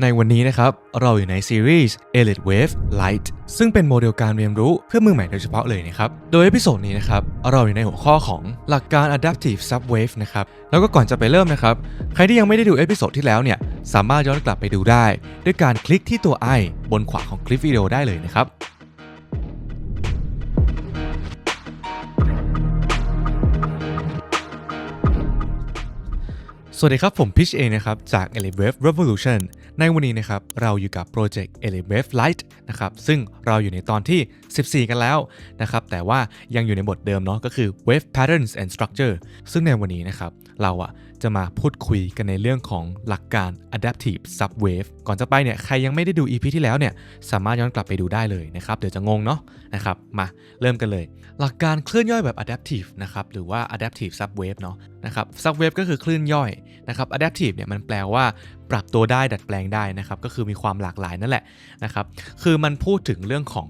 ในวันนี้นะครับ เราอยู่ในซีรีส์ Elite Wave Lite ซึ่งเป็นโมเดลการเรียนรู้เพื่อมือใหม่โดยเฉพาะเลยนะครับ โดยเอพิโซดนี้นะครับ เราอยู่ในหัวข้อของหลักการ Adaptive Subwave นะครับ แล้วก็ก่อนจะไปเริ่มนะครับ ใครที่ยังไม่ได้ดูเอพิโซดที่แล้วเนี่ย สามารถย้อนกลับไปดูได้ ด้วยการคลิกที่ตัว i บนขวาของคลิปวิดีโอได้เลยนะครับ สวัสดีครับ ผมพิชเองนะครับ จาก e l e v a v e Revolution ในวันนี้นะครับ เราอยู่กับโปรเจกต์ e l e v a v e Light นะครับ ซึ่งเราอยู่ในตอนที่ 14 กันแล้วนะครับ แต่ว่ายังอยู่ในบทเดิมเนาะก็คือ Wave Patterns and Structure ซึ่งในวันนี้นะครับ เราอะ จะมาพูดคุยกันในเรื่องของหลักการ Adaptive Subwave ก่อนจะไปเนี่ยใครยังไม่ได้ดู EP ที่แล้วเนี่ยสามารถย้อนกลับไปดูได้เลยนะครับ เดี๋ยวจะงงเนาะนะครับมาเริ่มกันเลย หลักการเคลื่อนย่อยแบบ adaptive นะครับหรือว่า adaptive subwave เนาะนะครับ subwave ก็คือคลื่นย่อยนะครับ adaptive เนี่ยมันแปลว่าปรับตัวได้ดัดแปลงได้นะครับก็คือมีความหลากหลายนั่นแหละนะครับคือมันพูดถึงเรื่องของ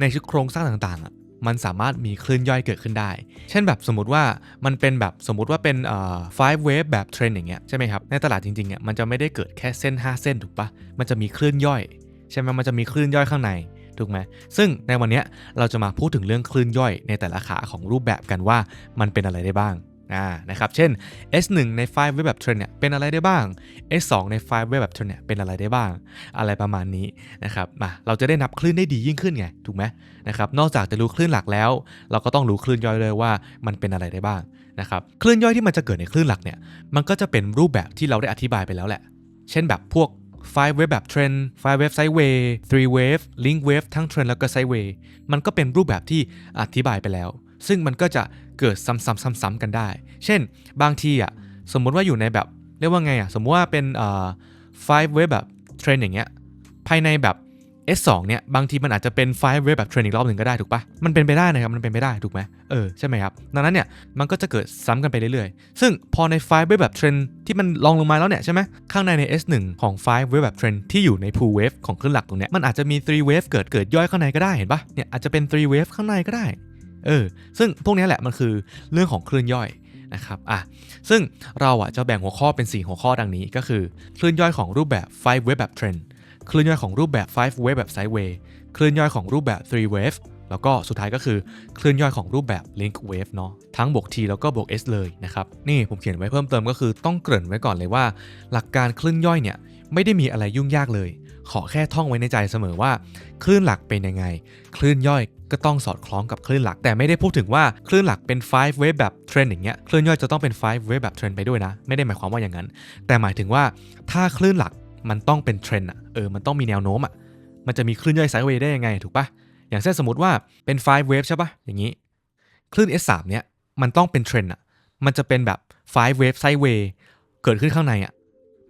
ในชุดโครงสร้างต่างๆ มันสามารถมีคลื่นย่อยเกิดขึ้นได้ เช่นแบบสมมติว่ามันเป็นแบบสมมติว่าเป็นเอ่อ five wave แบบเทรนอย่างเงี้ยใช่ไหมครับ ในตลาดจริงๆอะมันจะไม่ได้เกิดแค่เส้น 5 เส้นถูกปะมันจะมีคลื่นย่อย ใช่ไหมมันจะมีคลื่นย่อยข้างในถูกไหมซึ่งในวันเนี้ยเราจะมาพูดถึงเรื่องคลื่นย่อยในแต่ละขาของรูปแบบกันว่ามันเป็นอะไรได้บ้าง นะครับ เช่น S1 ใน5 wave แบบ trend เนี่ยเป็นอะไรได้บ้าง S2 ใน5 wave แบบ trend เนี่ยเป็นอะไรได้บ้าง อะไรประมาณนี้นะครับมาเราจะได้นับคลื่นได้ดียิ่งขึ้นไง ถูกไหมนะครับ นอกจากจะรู้คลื่นหลักแล้ว เราก็ต้องรู้คลื่นย่อยเลยว่ามันเป็นอะไรได้บ้างนะครับ คลื่นย่อยที่มันจะเกิดในคลื่นหลักเนี่ย มันก็จะเป็นรูปแบบที่เราได้อธิบายไปแล้วแหละ เช่นแบบพวก5 wave แบบ trend 5 wave sideway 3 wave link wave ทั้ง trend แล้วก็ sideway มันก็เป็นรูปแบบที่อธิบายไปแล้ว ซึ่งมันก็จะเกิดซ้ำๆๆๆ กันได้ เช่น บางทีอะสมมุติว่าอยู่ในแบบเรียกว่าไงอะสมมุติว่าเป็นเอ่อ5 wave แบบ trend อย่างเงี้ยภายในแบบ S2 เนี่ยบางทีมันอาจจะเป็น 5 wave แบบ trend อีกรอบหนึ่งก็ได้ถูกปะมันเป็นไปได้นะครับ มันเป็นไปได้ถูกไหมเออใช่ไหมครับ ดังนั้นเนี่ยมันก็จะเกิดซ้ำกันไปเรื่อยๆ ซึ่งพอใน 5 wave แบบ trend ที่มันลองลงมาแล้วเนี่ยใช่ไหมข้างในใน S1 ของ 5 wave แบบ trend ที่อยู่ใน pool wave ของคลื่นหลักตรงเนี้ยมันอาจจะมี 3 wave เกิดเกิดย่อยข้างในก็ได้เห็นปะเนี่ยอาจจะเป็น 3 wave ข้างในก็ได้ เออซึ่งพวกนี้แหละมันคือเรื่องของคลื่นย่อยนะครับอะซึ่งเราอะจะแบ่งหัวข้อเป็น 4 หัวข้อดังนี้ก็คือ คลื่นย่อยของรูปแบบ 5 wave แบบ trend คลื่นย่อยของรูปแบบ 5 wave แบบ sideway คลื่นย่อยของรูปแบบ 3 wave แล้วก็สุดท้ายก็คือคลื่นย่อยของรูปแบบ link wave เนาะทั้งบวก t แล้วก็บวก s เลยนะครับนี่ผมเขียนไว้เพิ่มเติมก็คือต้องเกริ่นไว้ก่อนเลยว่า หลักการคลื่นย่อยเนี่ยไม่ได้มีอะไรยุ่งยากเลย ขอแค่ท่องไว้ในใจเสมอว่า คลื่นหลักเป็นยังไง คลื่นย่อยก็ต้องสอดคล้องกับคลื่นหลัก แต่ไม่ได้พูดถึงว่าคลื่นหลักเป็น 5 wave แบบเทรนอย่างเงี้ยคลื่นย่อยจะต้องเป็น 5 wave แบบเทรนไปด้วยนะ ไม่ได้หมายความว่าอย่างนั้น แต่หมายถึงว่าถ้าคลื่นหลักมันต้องเป็นเทรนอะเออมันต้องมีแนวโน้มอะมันจะมีคลื่นย่อยไซด์เวย์ได้ยังไงถูกปะอย่างเช่นสมมติว่าเป็น 5 wave ใช่ปะอย่างนี้ คลื่น S3 เนี่ยมันต้องเป็นเทรนอะมันจะเป็นแบบ 5 wave sideway เกิดขึ้นข้างในอะ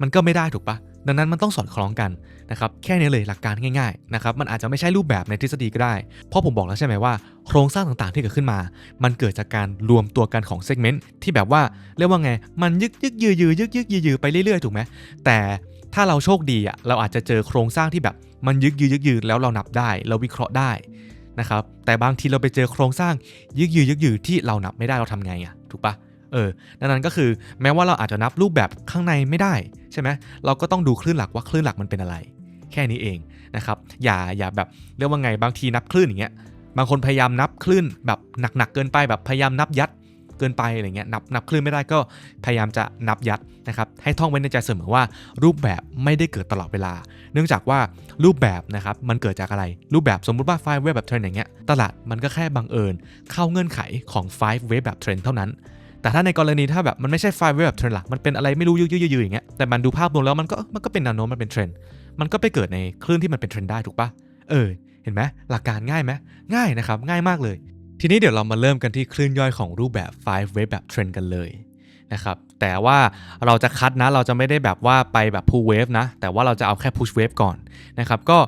มันก็ไม่ได้ถูกปะ ดังนั้นมันต้องสอดคล้องกันนะครับแค่นี้เลยหลักการง่ายๆนะครับมันอาจจะไม่ใช่รูปแบบในทฤษฎีก็ได้ เพราะผมบอกแล้วใช่ไหมว่าโครงสร้างต่างๆที่เกิดขึ้นมา มันเกิดจากการรวมตัวกันของเซกเมนต์ที่แบบว่าเรียกว่าไงมันยึกยึกยือยือยึกยึกยือยือไปเรื่อยๆถูกไหมแต่ถ้าเราโชคดีอะเราอาจจะเจอโครงสร้างที่แบบมันยึกยือยึกยือแล้วเรานับได้ เราวิเคราะห์ได้นะครับแต่บางทีเราไปเจอโครงสร้างยึกยือยึกยือที่เรานับไม่ได้เราทำไงอะถูกปะ เออดังนั้นก็คือแม้ว่าเราอาจจะนับรูปแบบข้างในไม่ได้ใช่ไหมเราก็ต้องดูคลื่นหลักว่าคลื่นหลักมันเป็นอะไร แค่นี้เองนะครับอย่าอย่าแบบเรียกว่าไงบางทีนับคลื่นอย่างเงี้ยบางคนพยายามนับคลื่นแบบหนักๆเกินไปแบบพยายามนับยัดเกินไปอะไรเงี้ยนับนับคลื่นไม่ได้ก็พยายามจะนับยัดนะครับให้ท่องไว้ในใจเสมอว่ารูปแบบไม่ได้เกิดตลอดเวลา เนื่องจากว่ารูปแบบนะครับมันเกิดจากอะไร รูปแบบสมมุติว่า5 wave แบบเทรนอย่างเงี้ยตลาดมันก็แค่บังเอิญเข้าเงื่อนไขของ5 wave แบบเทรนเท่านั้น แต่ถ้าในกรณีถ้าแบบมันไม่ใช่5 wave แบบเทรนหลัก มันเป็นอะไรไม่รู้ยืดๆๆอย่างเงี้ย แต่มันดูภาพรวมแล้วมันก็มันก็เป็นแนวโน้มมันเป็นเทรนด์ มันก็ไปเกิดในคลื่นที่มันเป็นเทรนด์ได้ถูกปะเออ เห็นไหมหลักการง่ายไหมง่ายนะครับ ง่ายมากเลย ทีนี้เดี๋ยวเรามาเริ่มกันที่คลื่นย่อยของรูปแบบ5 wave แบบเทรนด์กันเลยนะครับแต่ว่าเราจะคัดนะเราจะไม่ได้แบบว่าไปแบบ pull wave นะ แต่ว่าเราจะเอาแค่ push wave ก่อนนะครับก็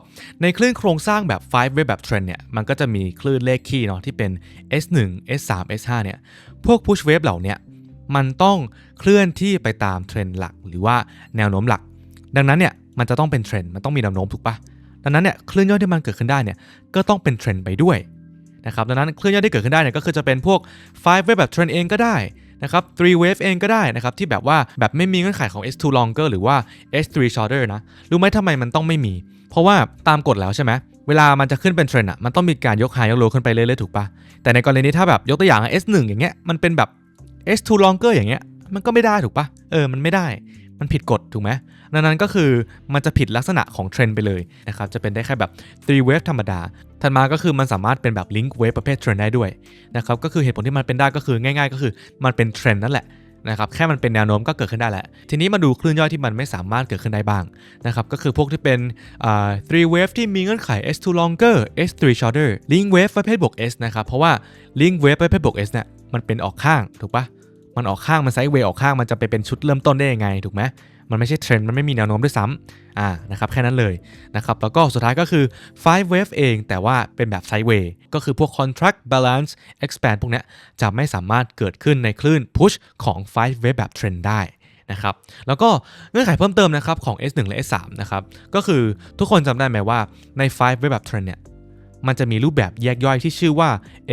ในคลื่นโครงสร้างแบบ 5 wave แบบเทรนเนี่ยมันก็จะมีคลื่นเลขคี่เนาะที่เป็น S1 S3 S5 เนี่ย พวก push wave เหล่านี้มันต้องเคลื่อนที่ไปตามเทรนด์หลัก หรือว่าแนวโน้มหลัก ดังนั้นเนี่ยมันจะต้องเป็นเทรนด์มันต้องมีแนวโน้มถูกปะดังนั้นเนี่ยคลื่นย่อยที่มันเกิดขึ้นได้เนี่ยก็ต้องเป็นเทรนด์ไปด้วยนะครับดังนั้นคลื่นย่อยที่เกิดขึ้นได้เนี่ยก็คือจะเป็นพวก5 wave แบบเทรนด์เองก็ได้นะครับ three wave เองก็ได้นะครับที่แบบว่าแบบไม่มีเงื่อนไขของ S2 longer หรือว่า S3 shorter นะรู้ไหมทำไมมันต้องไม่มี เพราะว่าตามกฎแล้วใช่ไหม เวลามันจะขึ้นเป็นเทรนด์อะมันต้องมีการยก high ยก low ขึ้นไปเรื่อยๆถูกปะแต่ในกรณีนี้ถ้าแบบยกตัวอย่าง S1 อย่างเงี้ยมันเป็นแบบ S2 longer อย่างเงี้ยมันก็ไม่ได้ถูกปะเออมันไม่ได้มันผิดกฎถูกไหมดังนั้นก็คือมันจะผิดลักษณะของเทรนด์ไปเลยนะครับจะเป็นได้แค่แบบ three wave ธรรมดา ถัดมาก็คือมันสามารถเป็นแบบ link wave ประเภทเทรนด์ได้ด้วยนะครับก็คือเหตุผลที่มันเป็นได้ก็คือง่าย ๆ ก็คือมันเป็นเทรนด์นั่นแหละ นะครับแค่มันเป็นแนวโน้มก็เกิดขึ้นได้แหละ ทีนี้มาดูคลื่นย่อยที่มันไม่สามารถเกิดขึ้นได้บ้างนะครับก็คือพวกที่เป็น three wave ที่มีเงื่อนไข S2 longer S3 shorter link wave ประเภทบวก S นะครับเพราะว่า link wave ประเภทบวก S เนี่ยมันเป็นออกข้างถูกปะมันออกข้างมันไซด์เวย์ออกข้างมันจะไปเป็นชุดเริ่มต้นได้ยังไงถูกไหม มันไม่ใช่เทรนด์มันไม่มีแนวโน้มด้วยซ้ำอ่านะครับแค่นั้นเลยนะครับแล้วก็สุดท้ายก็คือ five wave เอง แต่ว่าเป็นแบบไซด์เวย์ก็คือพวก contract balance expand พวกเนี้ยจะไม่สามารถเกิดขึ้นในคลื่น push ของ five wave แบบเทรนด์ได้นะครับแล้วก็เงื่อนไขเพิ่มเติมนะครับของ S1 และ S3 นะครับก็คือทุกคนจำได้ไหมว่าใน five wave แบบเทรนด์เนี่ยมันจะมีรูปแบบแยกย่อยที่ชื่อว่า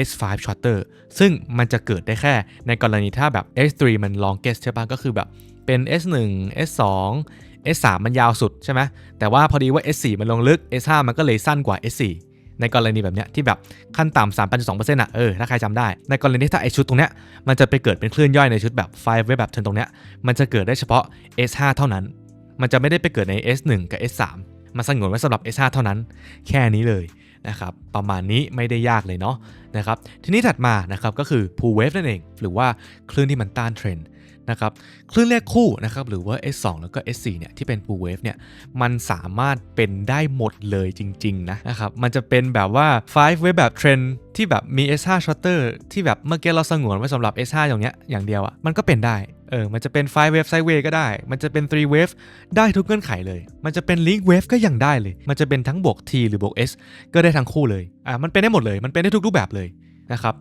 S5 shorter ซึ่งมันจะเกิดได้แค่ในกรณีถ้าแบบ S3 มัน longest ใช่ปะก็คือแบบ เป็น S1 S2 S3 มันยาวสุดใช่ไหมแต่ว่าพอดีว่า S4 มันลงลึก S5 มันก็เลยสั้นกว่า S4 ในกรณีแบบเนี้ยที่แบบขั้นต่ำ3.2%อะเออถ้าใครจำได้ ในกรณีถ้าไอชุดตรงเนี้ยมันจะไปเกิดเป็นคลื่นย่อยในชุดแบบไฟเวแบบเทนตรงเนี้ยมันจะเกิดได้เฉพาะ S5 เท่านั้น มันจะไม่ได้ไปเกิดใน S1 กับ S3 มันสงวนไว้สำหรับ S5 เท่านั้น แค่นี้เลยนะครับประมาณนี้ไม่ได้ยากเลยเนาะนะครับทีนี้ถัดมานะครับก็คือ pull wave นั่นเอง หรือว่าคลื่นที่มันต้านเทรนด์ นะครับคลื่นเลขคู่นะครับหรือว่า S2 แล้วก็ S4 เนี่ยที่เป็น pull wave เนี่ยมันสามารถเป็นได้หมดเลยจริงๆนะนะครับมันจะเป็นแบบว่า five wave แบบเทรนด์ที่แบบมี S5 shutter ที่แบบเมื่อกี้เราสงวนไว้สำหรับ S5 อย่างเงี้ยอย่างเดียวอะ่ะมันก็เป็นได้เออมันจะเป็น five wave sideway ก็ได้ มันจะเป็น three wave ได้ทุกเงื่อนไขเลย มันจะเป็น link wave ก็ยังได้เลย มันจะเป็นทั้งบวก T หรือบวก S ก็ได้ทั้งคู่เลยอะมันเป็นได้หมดเลย มันเป็นได้ทุกรูปแบบเลยนะครับ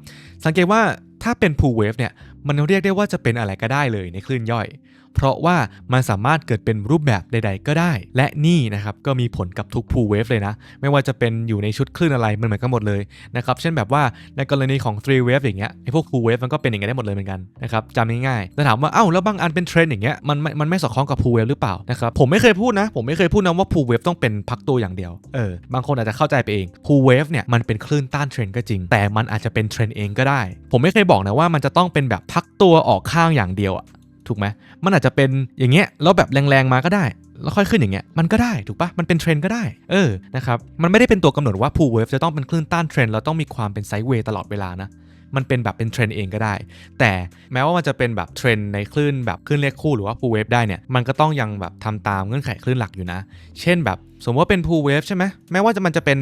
สังเกตว่า ถ้าเป็น pull wave เนี่ย มันเรียกได้ว่าจะเป็นอะไรก็ได้เลยในคลื่นย่อย เพราะว่ามันสามารถเกิดเป็นรูปแบบใด ๆ ก็ได้ และนี่นะครับก็มีผลกับทุก pull wave เลยนะ ไม่ว่าจะเป็นอยู่ในชุดคลื่นอะไรมันเหมือนกันหมดเลยนะครับเช่นแบบว่าในกรณีของ three wave อย่างเงี้ยไอ้พวก pull wave มันก็เป็นอย่างเงี้ยได้หมดเลยเหมือนกันนะครับจำง่ายๆแต่ถามว่าเอ้าแล้วบางอันเป็นเทรนด์อย่างเงี้ยมันมันไม่สอดคล้องกับ pull wave หรือเปล่านะครับผมไม่เคยพูดนะ ผมไม่เคยพูดนะว่า pull wave ต้องเป็นพักตัวอย่างเดียวเออบางคนอาจจะเข้าใจไปเอง pull wave เนี่ยมันเป็นคลื่นต้านเทรนด์ก็จริง แต่มันอาจจะเป็นเทรนด์เองก็ได้ ผมไม่เคยบอกนะว่ามันจะต้องเป็นแบบพักตัวออกข้างอย่างเดียวอะ ถูกไหมมันอาจจะเป็นอย่างเงี้ยแล้วแบบแรงๆมาก็ได้ แล้วค่อยขึ้นอย่างเงี้ยมันก็ได้ถูกปะมันเป็นเทรนก็ได้เออนะครับมันไม่ได้เป็นตัวกำหนดว่า pull wave จะต้องเป็นคลื่นต้านเทรนด์แล้วต้องมีความเป็นไซด์เวย์ตลอดเวลานะมันเป็นแบบเป็นเทรนเองก็ได้ แต่แม้ว่ามันจะเป็นแบบเทรนในคลื่นแบบคลื่นเลขคู่หรือว่า pull wave ได้เนี่ยมันก็ต้องยังแบบทำตามเงื่อนไขคลื่นหลักอยู่นะ เช่นแบบสมมติว่าเป็น pull wave ใช่ไหมแม้ว่าจะมันจะเป็น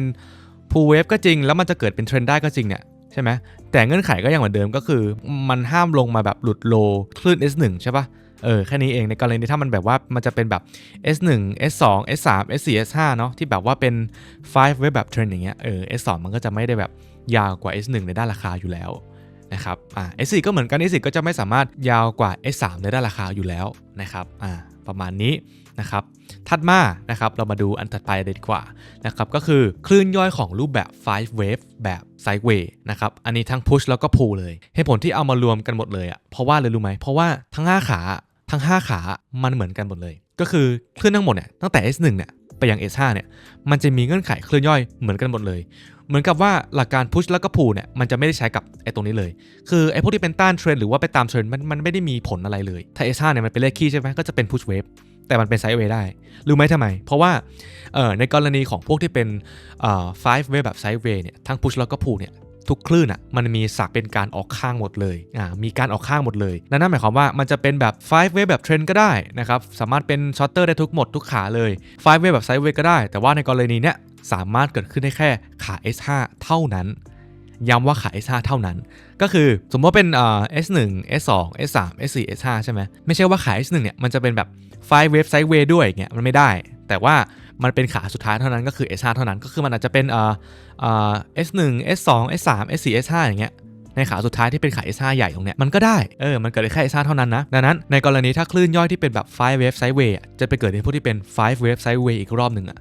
pull wave ก็จริงแล้วมันจะเกิดเป็นเทรนได้ก็จริงเนี่ย ใช่ไหมแต่เงื่อนไขก็ยังเหมือนเดิมก็คือ มันห้ามลงมาแบบหลุดโลคลื่น S1 ใช่ปะเออแค่นี้เองในกรณีถ้ามันแบบว่ามันจะเป็นแบบ S1 S2 S3 S4 S5 เนาะที่แบบว่าเป็น5 wave แบบเทรนอย่างเงี้ยเออ S2 มันก็จะไม่ได้แบบยาวกว่า S1 ในด้านราคาอยู่แล้วนะครับอ่า S4 ก็เหมือนกัน S4 ก็จะไม่สามารถยาวกว่า S3 ในด้านราคาอยู่แล้วนะครับอ่าประมาณนี้นะครับ ถัดมานะครับเรามาดูอันถัดไปเลยดีกว่านะครับก็คือคลื่นย่อยของรูปแบบ 5 wave แบบ sideway นะครับอันนี้ทั้ง push แล้วก็ pull เลยเหตุผลที่เอามารวมกันหมดเลยอะ่ะเพราะว่าเลยรู้ไหมเพราะว่าทั้ง 5 ขาทั้ง 5 ขามันเหมือนกันหมดเลย ก็คือคลื่นทั้งหมดเนี่ยตั้งแต่ S1 เนี่ยไปยัง S5 เนี่ยมันจะมีเงื่อนไขคลื่นย่อยเหมือนกันหมดเลย เหมือนกับว่าหลักการพุชแล้วก็พูเนี่ยมันจะไม่ได้ใช้กับไอ้ตรงนี้เลย คือไอ้พวกที่เป็นต้านเทรนหรือว่าไปตามเทรนมันมันไม่ได้มีผลอะไรเลยถ้า S5 เนี่ยมันเป็นเลขคี่ใช่ไหมก็จะเป็นพุชเวฟแต่มันเป็นไซด์เวย์ได้รู้ไหมทำไม เพราะว่าในกรณีของพวกที่เป็น five way แบบไซด์เวย์เนี่ยทั้งพุชแล้วก็พูเนี่ย ทุกคลื่นอะมันมีสักเป็นการออกข้างหมดเลยอ่ามีการออกข้างหมดเลยนั่นหมายความว่ามันจะเป็นแบบ five way แบบเทรนก็ได้นะครับสามารถเป็นช็อตเตอร์ได้ทุกหมดทุกขาเลย five way แบบไซด์เวย์ก็ได้ แต่ว่าในกรณีเนี้ยสามารถเกิดขึ้นได้แค่ขา S5 เท่านั้นย้ำว่าขา S5 เท่านั้น ก็คือสมมติว่าเป็นอ่ S1 S2 S3 S4 S5 ใช่ไหมไม่ใช่ว่าขา S1 เนี่ยมันจะเป็นแบบ five wave sideway ด้วยเงี้ยมันไม่ได้ แต่ว่า มันเป็นขาสุดท้ายเท่านั้นก็คือ S5 เท่านั้นก็คือมันอาจจะเป็นเอ่อเอ่อ S1 S2 S3 S4 S5 อย่างเงี้ยในขาสุดท้ายที่เป็นขา S5 ใหญ่ตรงเนี้ยมันก็ได้ เออ มันเกิดได้แค่ S5 เท่านั้นนะ ดังนั้นในกรณีถ้าคลื่นย่อยที่เป็นแบบ five wave sideway จะไปเกิดในพวกที่เป็น five wave sideway อีกรอบหนึ่งอะ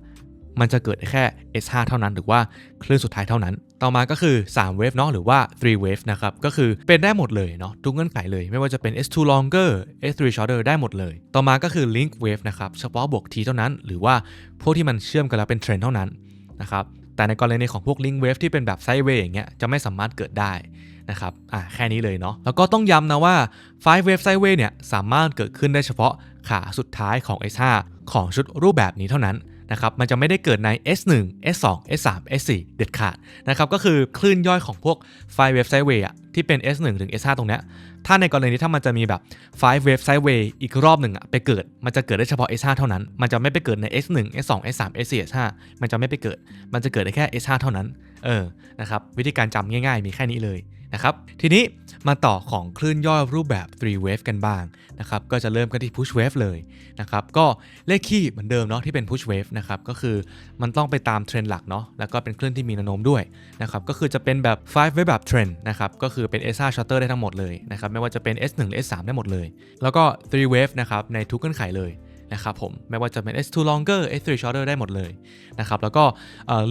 มันจะเกิดแค่ S5 เท่านั้น หรือว่าคลื่นสุดท้ายเท่านั้น ต่อมาก็คือ3 wave เนาะหรือว่า3 wave นะครับ ก็คือเป็นได้หมดเลยเนาะทุกเงื่อนไขเลย ไม่ว่าจะเป็น S2 longer S3 shorter ได้หมดเลย ต่อมาก็คือ link wave นะครับเฉพาะบวก T เท่านั้น หรือว่าพวกที่มันเชื่อมกันแล้วเป็นเทรนเท่านั้นนะครับแต่ในกรณีของพวก link wave ที่เป็นแบบ sideway อย่างเงี้ยจะไม่สามารถเกิดได้นะครับอะแค่นี้เลยเนาะแล้วก็ต้องย้ำนะว่า5 wave sideway เนี่ยสามารถเกิดขึ้นได้เฉพาะขาสุดท้ายของ S5 ของชุดรูปแบบนี้เท่านั้น นะครับมันจะไม่ได้เกิดใน S1 S2 S3 S4 เด็ดขาดนะครับก็คือคลื่นย่อยของพวก5 wave sideway ที่เป็น S1 ถึง S5 ตรงเนี้ยถ้าในกรณีที่ถ้ามันจะมีแบบ5 wave sideway อีกรอบหนึ่งอะไปเกิด มันจะเกิดได้เฉพาะ S5 เท่านั้น มันจะไม่ไปเกิดใน S1 S2 S3 S4 S5 มันจะไม่ไปเกิด มันจะเกิดได้แค่ S5 เท่านั้น เออนะครับวิธีการจำง่ายๆ มีแค่นี้เลยนะครับทีนี้มาต่อของคลื่นย่อยรูปแบบ 3 wave กันบ้างนะครับก็จะเริ่มกันที่ push wave เลยนะครับก็เลขคี่เหมือนเดิมเนาะที่เป็น push wave นะครับก็คือมันต้องไปตามเทรนด์หลักเนาะแล้วก็เป็นคลื่นที่มีแนวโน้มด้วยนะครับก็คือจะเป็นแบบ 5 wave แบบเทรนด์นะครับก็คือเป็น S5 shorter ได้ทั้งหมดเลยนะครับไม่ว่าจะเป็น S1 หรือ S3 ได้หมดเลย แล้วก็ 3 wave นะครับในทุกเงื่อนไขเลย นะครับผมไม่ว่าจะเป็น S2 longer S3 shorter ได้หมดเลยนะครับแล้วก็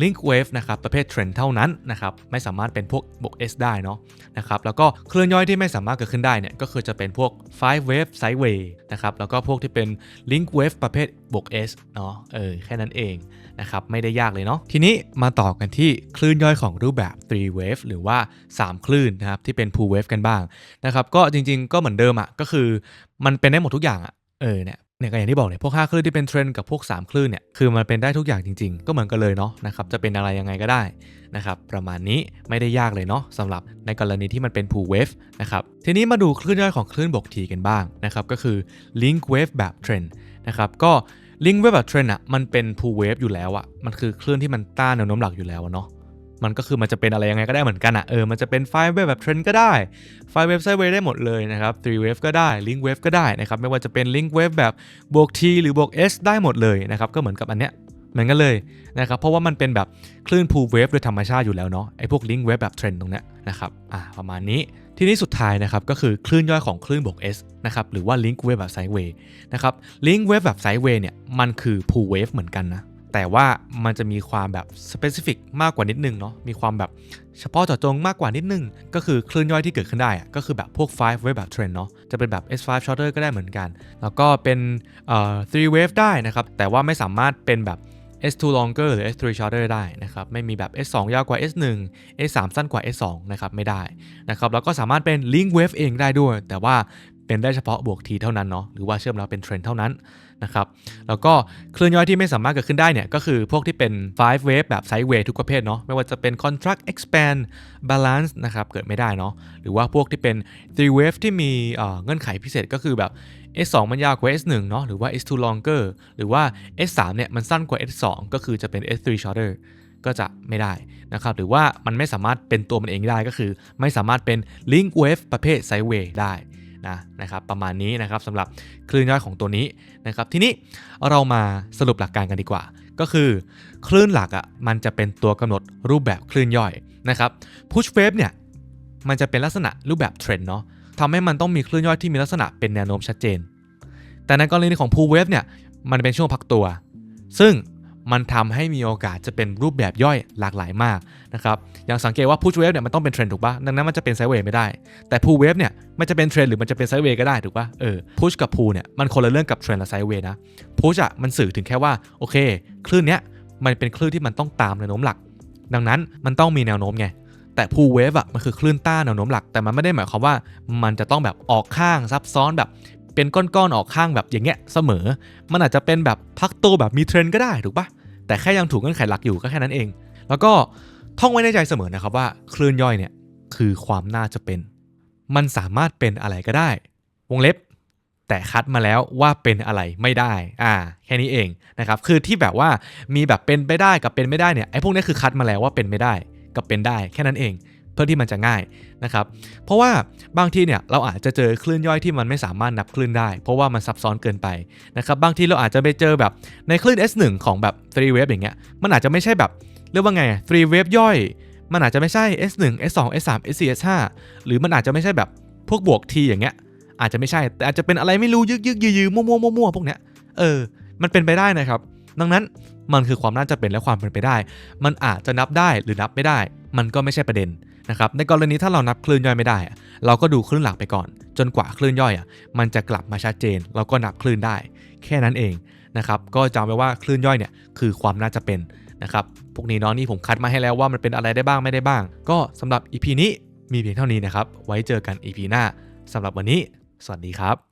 link wave นะครับประเภทเทรนด์เท่านั้นนะครับไม่สามารถเป็นพวกบวก S ได้เนาะนะครับแล้วก็เคลื่อนย่อยที่ไม่สามารถเกิดขึ้นได้เนี่ยก็คือจะเป็นพวก5 wave sideway นะครับแล้วก็พวกที่เป็น link wave ประเภทบวก S เนาะเออแค่นั้นเองนะครับไม่ได้ยากเลยเนาะทีนี้มาต่อกันที่คลื่นย่อยของรูปแบบ 3 wave หรือว่า 3 คลื่นนะครับที่เป็น pool wave กันบ้างนะครับก็จริงๆก็เหมือนเดิมอะ่ะก็คือมันเป็นได้หมดทุกอย่างอะ่ะเออเนี่ย เนี่ยก็อย่างที่บอกเนี่ยพวก5คลื่นที่เป็นเทรนด์กับพวก 3 คลื่นเนี่ยคือมันเป็นได้ทุกอย่างจริง ๆ ก็เหมือนกันเลยเนาะนะครับจะเป็นอะไรยังไงก็ได้นะครับประมาณนี้ไม่ได้ยากเลยเนาะสำหรับในกรณีที่มันเป็น pool wave นะครับทีนี้มาดูคลื่นย่อยของคลื่นบวก T กันบ้างนะครับก็คือ link wave แบบเทรนด์นะครับก็ link wave แบบเทรนด์อะมันเป็น pool wave อยู่แล้วอะมันคือคลื่นที่มันต้านแนวโน้มหลักอยู่แล้วเนาะ มันก็คือมันจะเป็นอะไรยังไงก็ได้เหมือนกันอะเออมันจะเป็น5 wave แบบเทรนก็ได้5 wave sideway ได้หมดเลยนะครับ3 wave ก็ได้ link wave ก็ได้นะครับไม่ว่าจะเป็น link wave แบบบวก T หรือบวก S ได้หมดเลยนะครับก็เหมือนกับอันเนี้ยเหมือนกันเลยนะครับเพราะว่ามันเป็นแบบคลื่น pool wave โดยธรรมชาติอยู่แล้วเนาะไอ้พวก link wave แบบเทรนตรงเนี้ยนะครับอ่าประมาณนี้ทีนี้สุดท้ายนะครับก็คือคลื่นย่อยของคลื่นบวก S นะครับหรือว่า link wave แบบ sideway นะครับ link wave แบบ sideway เนี่ยมันคือ pool wave เหมือนกันนะ แต่ว่ามันจะมีความแบบ specific มากกว่านิดนึงเนาะมีความแบบเฉพาะเจาะจงมากกว่านิดนึง ก็คือคลื่นย่อยที่เกิดขึ้นได้ก็คือแบบพวก 5 wave แบบ trend เนาะจะเป็นแบบ S5 shorter ก็ได้เหมือนกัน แล้วก็เป็นเอ่อ3 wave ได้นะครับ แต่ว่าไม่สามารถเป็นแบบ S2 longer หรือ S3 shorter ได้นะครับ ไม่มีแบบ S2 ยาวกว่า S1 S3 สั้นกว่า S2 นะครับ ไม่ได้นะครับ แล้วก็สามารถเป็น link wave เองได้ด้วย แต่ว่า เป็นได้เฉพาะบวก T เท่านั้นเนาะหรือว่าเชื่อมแล้วเป็นเทรนเท่านั้นนะครับแล้วก็คลื่นย่อยที่ไม่สามารถเกิดขึ้นได้เนี่ยก็คือพวกที่เป็น 5 wave แบบ sideway ทุกประเภทเนาะไม่ว่าจะเป็น contract expand balance นะครับเกิดไม่ได้เนาะหรือว่าพวกที่เป็น 3 wave ที่มีเงื่อนไขพิเศษก็คือแบบ S2 มันยาวกว่า S1 เนาะหรือว่า S2 longer หรือว่า S3 เนี่ยมันสั้นกว่า S2 ก็คือจะเป็น S3 shorter ก็จะไม่ได้นะครับหรือว่ามันไม่สามารถเป็นตัวมันเองได้ก็คือ ไม่สามารถเป็น link wave ประเภท sideway ได้ นะนะครับประมาณนี้นะครับสำหรับคลื่นย่อยของตัวนี้นะครับทีนี้เรามาสรุปหลักการกันดีกว่า ก็คือคลื่นหลักอะ่ะมันจะเป็นตัวกำหนดรูปแบบคลื่นย่อยนะครับ push wave เนี่ยมันจะเป็นลักษณะรูปแบบเทรนเนาะทำให้มันต้องมีคลื่นย่อยที่มีลักษณะเป็นแนวโน้มชัดเจน แต่ในกรณีของ pull wave เนี่ยมันเป็นช่วงพักตัว ซึ่ง มันทำให้มีโอกาสจะเป็นรูปแบบย่อยหลากหลายมากนะครับอย่างสังเกตว่า push wave เนี่ยมันต้องเป็นเทรนด์ถูกปะดังนั้นมันจะเป็นไซเวย์ไม่ได้ แต่ pull wave เนี่ยมันจะเป็นเทรนด์หรือมันจะเป็นไซเวย์ก็ได้ถูกปะเออ push กับ pull เนี่ยมันคนละเรื่องกับเทรนด์และไซเวย์นะ push อะมันสื่อถึงแค่ว่าโอเค คลื่นเนี้ยมันเป็นคลื่นที่มันต้องตามแนวโน้มหลัก ดังนั้นมันต้องมีแนวโน้มไงแต่ pull wave อะมันคือคลื่นต้านแนวโน้มหลัก แต่มันไม่ได้หมายความว่ามันจะต้องแบบออกข้างซับซ้อนแบบเป็นก้อนๆออกข้างแบบอย่างเงี้ยเสมอ มันอาจจะเป็นแบบพักตัวแบบมีเทรนก็ได้ถูกปะ แต่แค่ยังถูกเงื่อนไขหลักอยู่ก็แค่นั้นเอง แล้วก็ท่องไว้ในใจเสมอนะครับว่าคลื่นย่อยเนี่ยคือความน่าจะเป็น มันสามารถเป็นอะไรก็ได้ วงเล็บ แต่คัดมาแล้วว่าเป็นอะไรไม่ได้ อ่า แค่นี้เองนะครับ คือที่แบบว่ามีแบบเป็นไปได้กับเป็นไม่ได้เนี่ยไอ้พวกนี้คือคัดมาแล้วว่าเป็นไม่ได้กับเป็นได้ แค่นั้นเอง พื่อที่มันจะง่ายนะครับเพราะว่าบางทีเนี่ยเราอาจจะเจอคลื่นย่อยที่มันไม่สามารถนับคลื่นได้ เพราะว่ามันซับซ้อนเกินไปนะครับบางทีเราอาจจะไปเจอแบบในคลื่น S1 ของแบบ3 wave อย่างเงี้ยมันอาจจะไม่ใช่แบบเรียกว่าไง3 wave ย่อย มันอาจจะไม่ใช่ S1 S2 S3 S4 S5 หรือมันอาจจะไม่ใช่แบบพวกบวก T อย่างเงี้ยอาจจะไม่ใช่แต่อาจจะเป็นอะไรไม่รู้ยึกยึกยือยือมั่วมั่วมั่วพวกเนี้ยเออ มันเป็นไปได้นะครับ ดังนั้นมันคือความน่าจะเป็นและความเป็นไปได้ มันอาจจะนับได้หรือนับไม่ได้ มันก็ไม่ใช่ประเด็น นะครับในกรณีถ้าเรานับคลื่นย่อยไม่ได้ เราก็ดูคลื่นหลักไปก่อน จนกว่าคลื่นย่อยอะมันจะกลับมาชัดเจน เราก็นับคลื่นได้ แค่นั้นเองนะครับก็จำไว้ว่าคลื่นย่อยเนี่ยคือความน่าจะเป็นนะครับพวกนี้เน้องนี่ผมคัดมาให้แล้วว่ามันเป็นอะไรได้บ้างไม่ได้บ้าง ก็สำหรับ EP นี้มีเพียงเท่านี้นะครับไว้เจอกัน EP หน้าสำหรับวันนี้ สวัสดีครับ